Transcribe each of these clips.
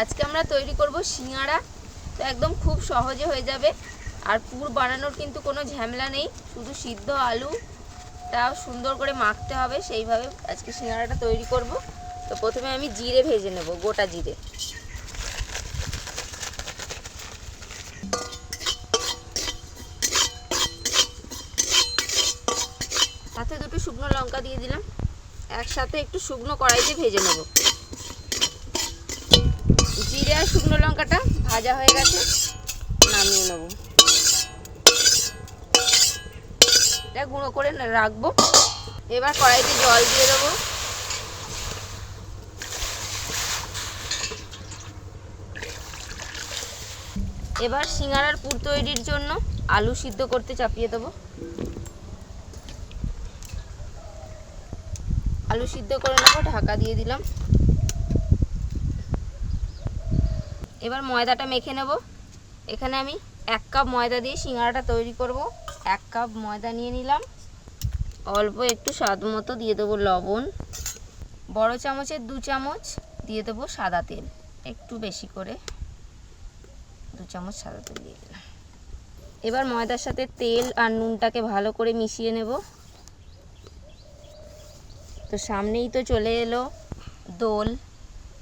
আজকে আমরা তৈরি করব শিঙাড়া তো একদম খুব সহজে হয়ে যাবে। আর পুর বানানোর কিন্তু কোনো ঝামেলা নেই। শুধু সিদ্ধ আলুটাও সুন্দর করে মাখতে হবে। সেইভাবে আজকে শিঙাড়াটা তৈরি করব। তো প্রথমে আমি জিরে ভেজে নেব, গোটা জিরে। সাথে দুটো শুকনো লঙ্কা দিয়ে দিলাম। একসাথে একটু শুকনো কড়াইতে ভেজে নেব। আর শুকনো লঙ্কাটা ভাজা হয়ে গেছে, নামিয়ে নেব। এটা গুঁড়ো করে রাখব। এবার কড়াইতে জল দিয়ে দেবো। এবার সিঙ্গারার পুর তৈরির জন্য আলু সিদ্ধ করতে চাপিয়ে দেবো। আলু সিদ্ধ করে নেব, ঢাকা দিয়ে দিলাম। এবার ময়দাটা মেখে নেব। এখানে আমি এক কাপ ময়দা দিয়ে সিঙ্গারাটা তৈরি করব। এক কাপ ময়দা নিয়ে নিলাম। অল্প একটু স্বাদ মতো দিয়ে দেবো লবণ। বড় চামচের দু চামচ দিয়ে দেবো সাদা তেল। একটু বেশি করে দু চামচ সাদা তেল দিয়ে দিলাম। এবার ময়দার সাথে তেল আর নুনটাকে ভালো করে মিশিয়ে নেব। তো সামনেই তো চলে এলো দোল।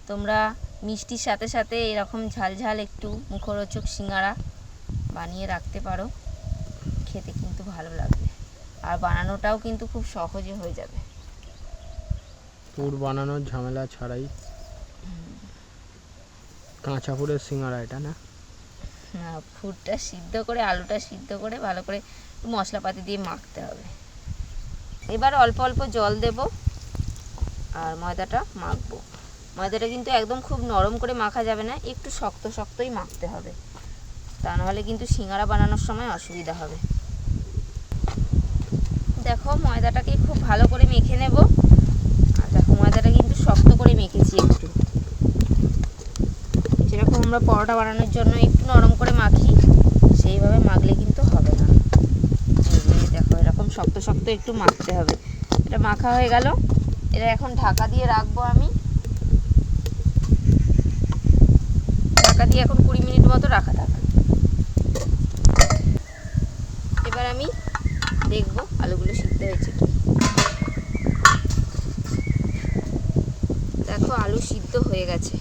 তোমরা মিষ্টির সাথে সাথে এরকম ঝাল ঝাল একটু মুখরোচক সিঙ্গারা বানিয়ে রাখতে পারো। খেতে কিন্তু ভালো লাগবে। আর বানানোটাও কিন্তু খুব সহজে হয়ে যাবে। পুর বানানোর ঝামেলা ছাড়াই। কাঁচা পুরের সিঙ্গারা এটা না? হ্যাঁ ফুটটা সিদ্ধ করে আলুটা সিদ্ধ করে ভালো করে মশলাপাতি দিয়ে মাখতে হবে। এবার অল্প অল্প জল দেব আর ময়দাটা মাখবো। ময়দাটা কিন্তু একদম খুব নরম করে মাখা যাবে না, একটু শক্ত শক্তই মাখতে হবে। তা নাহলে কিন্তু সিঙ্গারা বানানোর সময় অসুবিধা হবে। দেখো, ময়দাটাকে খুব ভালো করে মেখে নেব। আর দেখো, ময়দাটা কিন্তু শক্ত করে মেখেছি একটু। যেরকম আমরা পরোটা বানানোর জন্য একটু নরম করে মাখি, সেইভাবে মাখলে কিন্তু হবে না। দেখো, এরকম শক্ত শক্ত একটু মাখতে হবে। এটা মাখা হয়ে গেল। এটা এখন ঢাকা দিয়ে রাখব আমি ঢাকা দিয়ে এখন কুড়ি মিনিট মতো রাখা থাক। এবার আমি দেখব আলুগুলো সিদ্ধ হয়েছে কি। দেখো আলু সিদ্ধ হয়ে গেছে।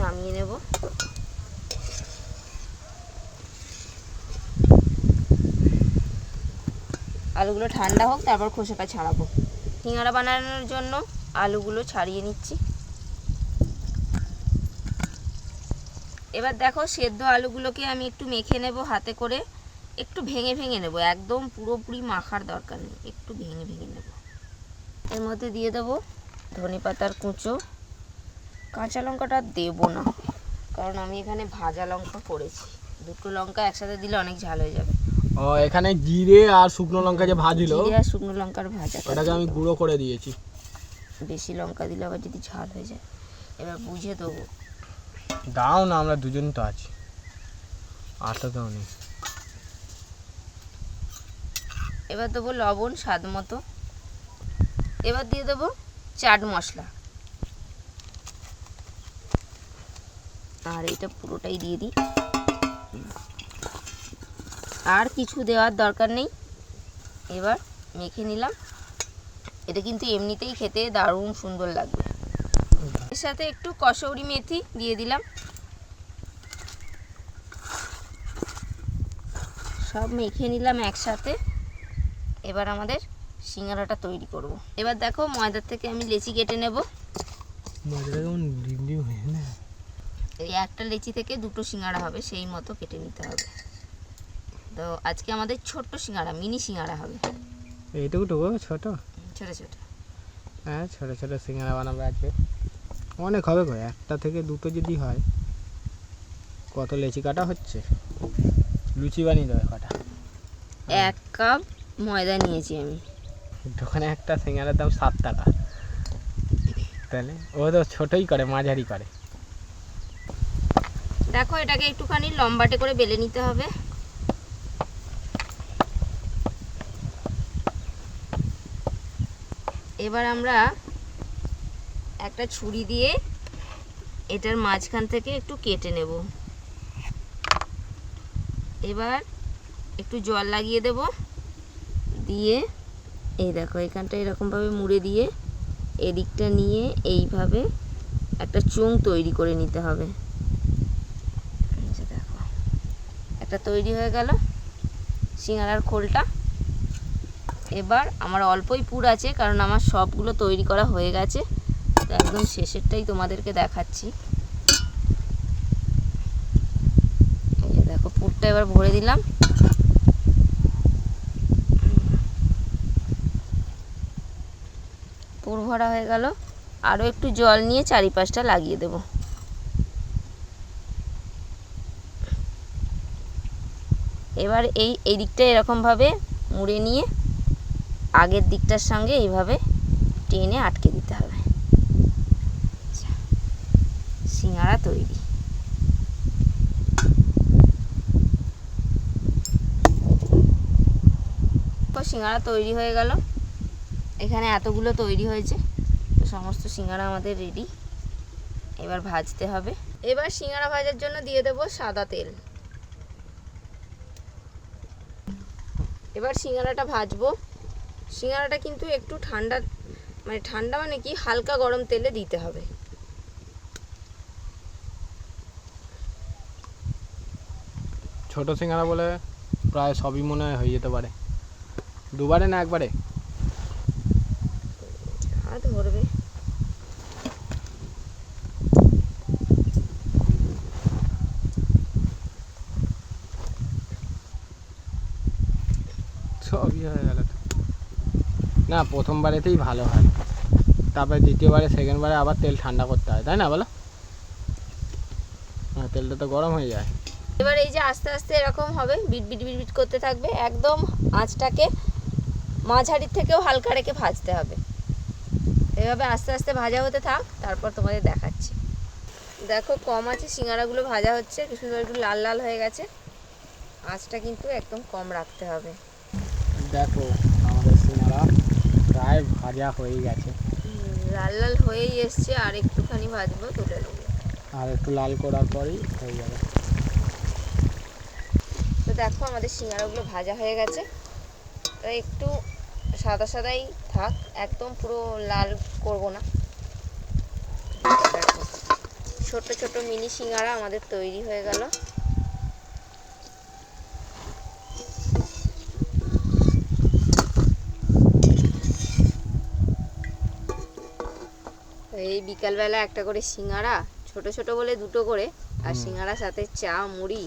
নামিয়ে নেব। আলুগুলো ঠান্ডা হোক, তারপর খোসাটা ছাড়াবো। সিঙ্গারা বানানোর জন্য আলুগুলো ছাড়িয়ে নিচ্ছি। এবার দেখো সেদ্ধ আলুগুলোকে আমি একটু মেখে নেব হাতে করে। একটু ভেঙে ভেঙে নেব একদম পুরোপুরি মাখার দরকার নেই একটু ভেঙে ভেঙে নেব। এর মধ্যে দিয়ে দেবো ধনে পাতার কুঁচো। কাঁচা লঙ্কাটা দেবো না কারণ আমি এখানে ভাজা লঙ্কা করেছি। দুটো লঙ্কা একসাথে দিলে অনেক ঝাল হয়ে যাবে। ও এখানে জিরে আর শুকনো লঙ্কা যে ভাজিল জিরে আর শুকনো লঙ্কার ভাজা ওটাকে আমি গুঁড়ো করে দিয়েছি। বেশি লঙ্কা দিলে আবার যদি ঝাল হয়ে যায়। এবার বুঝে দেবো দাও না, আমরা দুজন তো আছি। আটা তো নেই এবার দেবো লবণ স্বাদ মতো। এবার দিয়ে দেবো চাট মশলা। আর এটা পুরোটাই দিয়ে দিই। আর কিছু দেওয়ার দরকার নেই। এবার মেখে নিলাম। এটা কিন্তু এমনিতেই খেতে দারুণ সুন্দর লাগবে। এর সাথে একটু কসৌরি মেথি দিয়ে দিলাম। সব মেখে নিলাম একসাথে। এবার আমাদের সিঙ্গারাটা তৈরি করব। এবার দেখো ময়দার থেকে আমি লেচি কেটে নেব। এই একটা লেচি থেকে দুটো সিঙ্গারা হবে সেই মতো কেটে নিতে হবে। তো আজকে আমাদের ছোট্ট সিঙ্গারা মিনি সিঙ্গারা হবে। এইটুকু টুকু ছোট? ছোট ছোট। হ্যাঁ ছোট ছোট সিঙ্গারা বানাবে আজকে। অনেক হবে গো একটা থেকে দুটো যদি হয় কত লেচি কাটা হচ্ছে? লুচি বানিয়ে দেবে কটা? এক কাপ ময়দা নিয়েছি আমি। দোকানে একটা সিঙ্গারার দাম সাত টাকা। তাহলে ও তো ছোটই করে মাঝারি করে। দেখো এটাকে একটুখানি লম্বাটে করে বেলে নিতে হবে। এবার আমরা একটা ছুরি দিয়ে এটার মাঝখান থেকে একটু কেটে নেব। এবার একটু জল লাগিয়ে দেব। দিয়ে এই দেখো, এখানটা এরকমভাবে মুড়ে দিয়ে এদিকটা নিয়ে এইভাবে একটা চোঙ তৈরি করে নিতে হবে। দেখো, একটা তৈরি হয়ে গেল সিঙ্গারার খোলটা। এবার আমার অল্পই পুর আছে, কারণ আমার সবগুলো তৈরি করা হয়ে গেছে। একদম শেষেরটাই তোমাদেরকে দেখাচ্ছি। দেখো, পুরটা এবার ভরে দিলাম। পুর ভরা হয়ে গেল। আরও একটু জল নিয়ে চারিপাশটা লাগিয়ে দেব। এবার এই এই দিকটা এরকমভাবে মুড়ে নিয়ে আগের দিকটার সঙ্গে এইভাবে টেনে আটকে দিতে হবে। সিঙ্গারা তৈরি। সিঙ্গারা তৈরি হয়ে গেল। এখানে এতগুলো তৈরি হয়েছে। সমস্ত সিঙ্গারা আমাদের রেডি এবার ভাজতে হবে। এবার সিঙ্গারা ভাজার জন্য দিয়ে দেব সাদা তেল। এবার সিঙ্গারাটা ভাজবো। সিঙ্গারাটা কিন্তু একটু ঠান্ডা মানে ঠান্ডা মানে কি? হালকা গরম তেলে দিতে হবে। ছোট সিঙ্গারা বলে প্রায় সবই মনে হয় হয়ে যেতে পারে। দুবারে না একবারে? ধরবে। সবই হয়ে গেল না প্রথমবারেতেই ভালো হয়। তারপরে দ্বিতীয়বারে সেকেন্ডবারে আবার তেল ঠান্ডা করতে হয় তাই না বলো? হ্যাঁ তেলটা তো গরম হয়ে যায়। এবার এই যে আস্তে আস্তে এরকম হবে বিট বিট বিট বিট করতে থাকবে। একদম আঁচটাকে মাঝারির থেকেও হালকা রেখে ভাজতে হবে। এভাবে আস্তে আস্তে ভাজা হতে থাক তারপর তোমাদের দেখাচ্ছি। দেখো কম আছে সিঙ্গারাগুলো ভাজা হচ্ছে কি সুন্দর একটু লাল লাল হয়ে গেছে। আঁচটা কিন্তু একদম কম রাখতে হবে। দেখো আমাদের সিঙ্গারা প্রায় ভাজা হয়ে গেছে। লাল লাল হয়েই এসছে আর একটুখানি ভাজবো তুলে নেব। আর একটু লাল করার পরেই হয়ে যাবে। দেখো আমাদের সিঙ্গারাগুলো ভাজা হয়ে গেছে। তো একটু সাদা সাদাই থাক একদম পুরো লাল করব না। ছোট ছোট মিনি সিঙ্গারা আমাদের তৈরি হয়ে গেল। এই বিকালবেলা একটা করে সিঙ্গারা ছোট ছোট বলে দুটো করে আর হুম। সিঙ্গারার সাথে চা মুড়ি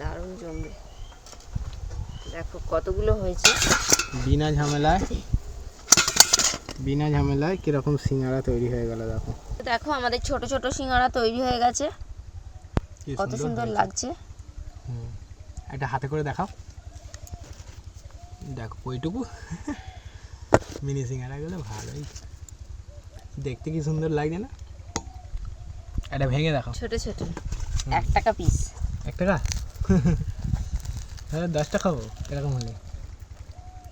দারুণ জমবে। দেখো কতগুলো হয়েছে। বিনা ঝামেলায় বিনা ঝামেলায় কীরকম সিঙ্গারা তৈরি হয়ে গেল দেখো। দেখো আমাদের ছোট ছোট সিঙ্গারা তৈরি হয়ে গেছে। কত সুন্দর লাগছে। হুম। একটা হাতে করে দেখাও। দেখো ওইটুকু। মিনি সিঙ্গারাগুলো ভালোই। দেখতে কি সুন্দর লাগছে না? এটা ভেঙে দেখো ছোট ছোট। এক টাকা পিস এক টাকা? হ্যাঁ দশটা খাব এরকম হলে।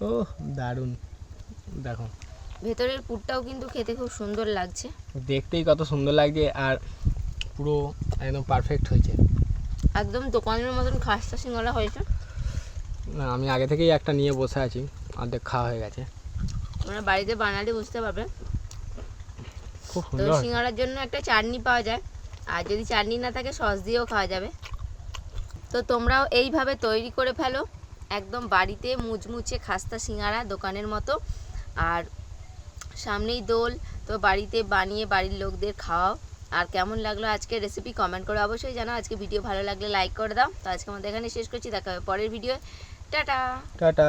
ও দারুণ। দেখো। ভেতরের পুরটাও কিন্তু খেতে খুব সুন্দর লাগছে। দেখতেই কত সুন্দর লাগছে আর পুরো একদম পারফেক্ট হয়েছে। একদম দোকানের মতন খাস্তা সিঙ্গারা হয়েছে। না আমি আগে থেকেই একটা নিয়ে বসে আছি অর্ধেক খাওয়া হয়ে গেছে। তোমরা বাড়িতে বানালে বুঝতে পারবে। খুব সুন্দর। হয়েছে। সিঙ্গারার জন্য একটা চাটনি পাওয়া যায়। আর যদি চাটনি না থাকে সস দিয়েও খাওয়া যাবে। তো তোমরাও এইভাবে তৈরি করে ফেলো। একদম বাড়িতে মুচমুচে খাস্তা সিঙাড়া দোকানের মতো। আর সামনেই দোল, তো বাড়িতে বানিয়ে বাড়ির লোকদের খাওয়াও। আর কেমন লাগল আজকে রেসিপি কমেন্ট করে অবশ্যই জানাও। আজকে ভিডিও ভালো লাগলে লাইক করে দাও। তো আজকে আমাদের এখানে শেষ করছি। দেখা হবে পরের ভিডিও টাটা! টাটা!